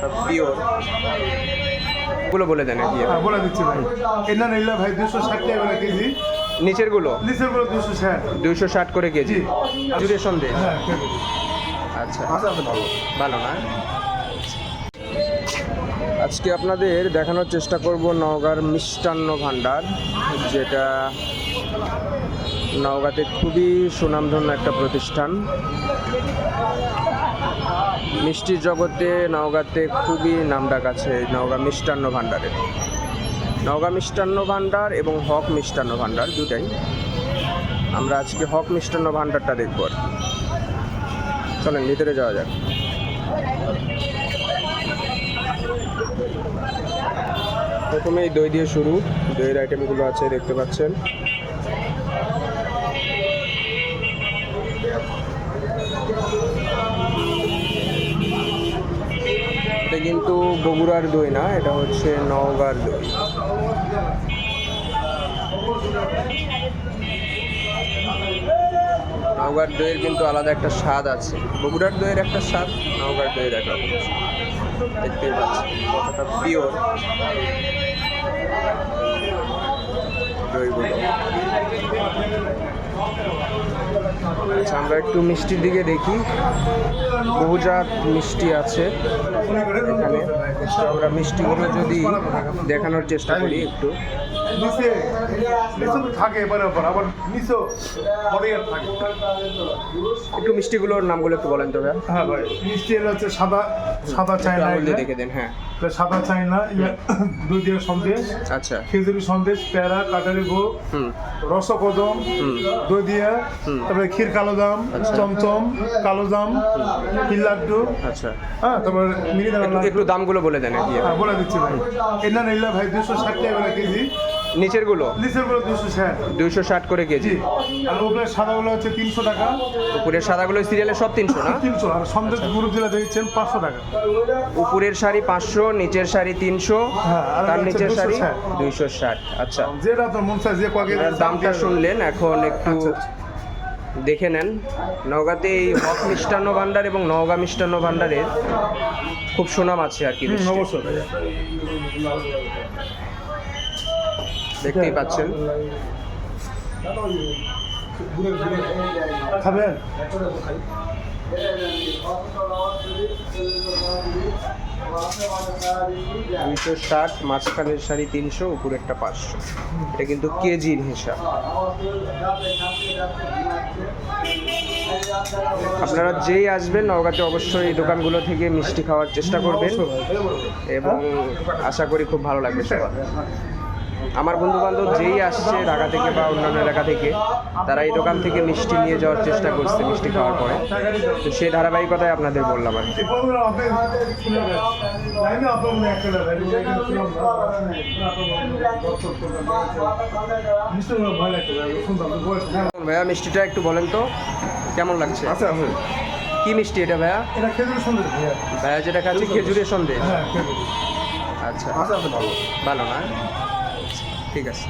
কতটা পিওরগুলো বলে দেন কি হ্যাঁ বলে দিচ্ছি ভাই। এটা নিলে ভাই দুশো ষাট টাকা করে কেজি। নিচেরগুলো? নিচেরগুলো দুশো ষাট। দুইশো ষাট করে কেজি। জুড়ে সন্দেশ? হ্যাঁ আচ্ছা আচ্ছা আচ্ছা। ভালো ভালো না? আজকে আপনাদের দেখানোর চেষ্টা করব নওগাঁর মিষ্টান্ন ভাণ্ডার যেটা নওগাঁতে খুবই সুনামধন্য একটা প্রতিষ্ঠান। মিষ্টির জগতে নওগাঁতে খুবই নামডাক আছে নওগাঁ মিষ্টান্ন ভাণ্ডারের নওগাঁ মিষ্টান্ন ভাণ্ডার এবং হক মিষ্টান্ন ভাণ্ডার দুটাই। আমরা আজকে হক মিষ্টান্ন ভাণ্ডারটা দেখব আর চলেন, ভিতরে যাওয়া যাক। প্রথমে এই দই দিয়ে শুরু। দইয়ের আইটেমগুলো আছে, দেখতে পাচ্ছেন। কিন্তু বগুড়ার দই না, এটা হচ্ছে নওগাঁর দই। নওগাঁর দইয়ের কিন্তু আলাদা একটা স্বাদ আছে। বগুড়ার দইয়ের একটা স্বাদ, নওগাঁর দইয়ের একটা দেখতেই পাচ্ছি কতটা পিওর দইগুলো। আচ্ছা আমরা একটু মিষ্টির দিকে দেখি। বহুজাত মিষ্টি আছে এখানে। আমরা মিষ্টিগুলো যদি দেখানোর চেষ্টা করি একটু। নিচে নিচে তো থাকে বরাবর আবার নিচেও বড় থাকে। একটু মিষ্টিগুলোর নামগুলো একটু বলেন তো হ্যাঁ ভাই মিষ্টি এর হচ্ছে সাদা সাদা চায়না দেখে দেন হ্যাঁ। সাদা চায়না দিয়ে সন্দেশ। আচ্ছা। খেজুরি সন্দেশ পেয়ারা কাটারি ভোগ রসকদম দই দিয়া তারপরে ক্ষীর কালো দাম আচ্ছা। চমচম কালো দাম ক্ষীর লাড্ডু। আচ্ছা। হ্যাঁ তারপর মিনি দানা একটু- দামগুলো বলে দেন কি হ্যাঁ বলে দিচ্ছি ভাই। এটা নিলে ভাই দুশো ষাট টাকা করে কেজি। নিচেরগুলো নিচেরগুলো দুশো ষাট। দুইশো ষাট করে কেজি। আর উপরে সাদাগুলো হচ্ছে তিনশো টাকা। উপরের সাদাগুলো সিরিয়ালে সব তিনশো না? তিনশো। আর সন্দেশ গুরু জেলা দিচ্ছেন পাঁচশো টাকা। উপরের শাড়ি পাঁচশো নিচের শাড়ি তিনশো হ্যাঁ, আর তার নিচের শাড়ি 260 দুইশো ষাট। আচ্ছা। যেটা আপনার মন চায় যে কয়েক দামটা শুনলেন এখন একটু আচ্ছা, দেখে নেন। নওগাঁতে এই হক মিষ্টান্ন ভাণ্ডার এবং নওগাঁ মিষ্টান্ন ভাণ্ডারের খুব সুনাম আছে আর কি অবশ্যই। দেখতেই পাচ্ছেন। খাবেন? দুইশো ষাট মাঝখানের শাড়ি তিনশো উপরেরটা পাঁচশো। এটা কিন্তু কেজির হিসাব। আপনারা যেই আসবেন নওগাঁতে অবশ্যই এই দোকানগুলো থেকে মিষ্টি খাওয়ার চেষ্টা করবেন। এবং আশা করি খুব ভালো লাগবে সবার। আমার বন্ধু বান্ধব যেই আসছে ঢাকা থেকে বা অন্যান্য এলাকা থেকে তারা এই দোকান থেকে মিষ্টি নিয়ে যাওয়ার চেষ্টা করছে মিষ্টি খাওয়ার পরে। তো সেই ধারাবাহিকতায় আপনাদের বললাম আর কি। ভাইয়া মিষ্টিটা একটু বলেন তো কেমন লাগছে? আচ্ছা কি মিষ্টি এটা ভাইয়া? এটা সন্দেশ ভাইয়া। ভাইয়া যেটা খাচ্ছি খেজুরের সন্দেশ। আচ্ছা। ভালো। ভালো না? ঠিক আছে।